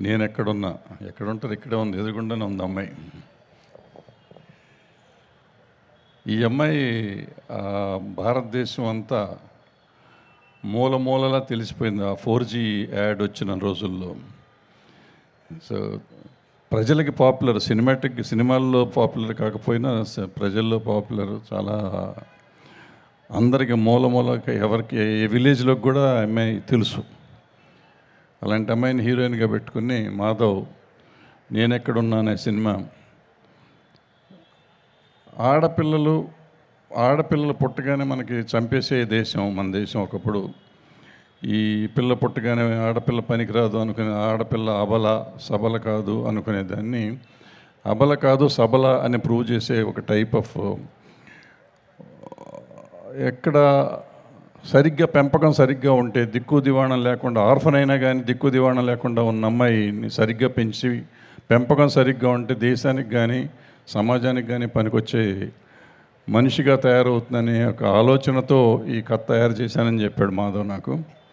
నేను ఎక్కడున్నా ఎక్కడుంటారు ఇక్కడే ఉంది. ఎదురుగుండానే ఉంది అమ్మాయి. ఈ అమ్మాయి భారతదేశం అంతా మూల మూలలా తెలిసిపోయింది. ఆ ఫోర్ జీ యాడ్ వచ్చిన రోజుల్లో. సో ప్రజలకి పాపులర్ సినిమాటిక్ సినిమాల్లో పాపులర్ కాకపోయినా స- ప్రజల్లో పాపులర్ చాలా అందరికి మూల మూలకి ఎవరికి ఏ విలేజ్లోకి కూడా అమ్మాయి తెలుసు. అలాంటి అమ్మాయిని హీరోయిన్గా పెట్టుకుని మాధవ్ నేనెక్కడున్నానే సినిమా. ఆడపిల్లలు ఆడపిల్లలు పుట్టగానే మనకి చంపేసే దేశం మన దేశం ఒకప్పుడు. ఈ పిల్ల పుట్టగానే ఆడపిల్ల పనికిరాదు అనుకునే ఆడపిల్ల అబల సబల కాదు అనుకునే దాన్ని అబల కాదు సబల అని ప్రూవ్ చేసే ఒక టైప్ ఆఫ్ ఎక్కడ సరిగ్గా పెంపకం సరిగ్గా ఉంటే దిక్కు దివాణం లేకుండా ఆర్ఫన్ అయినా కానీ దిక్కు దివాణం లేకుండా ఉన్న అమ్మాయిని సరిగ్గా పెంచి పెంపకం సరిగ్గా ఉంటే దేశానికి కానీ సమాజానికి కానీ పనికొచ్చే మనిషిగా తయారవుతుందనే ఒక ఆలోచనతో ఈ కథ తయారు చేశానని చెప్పాడు మాధవ్ నాకు.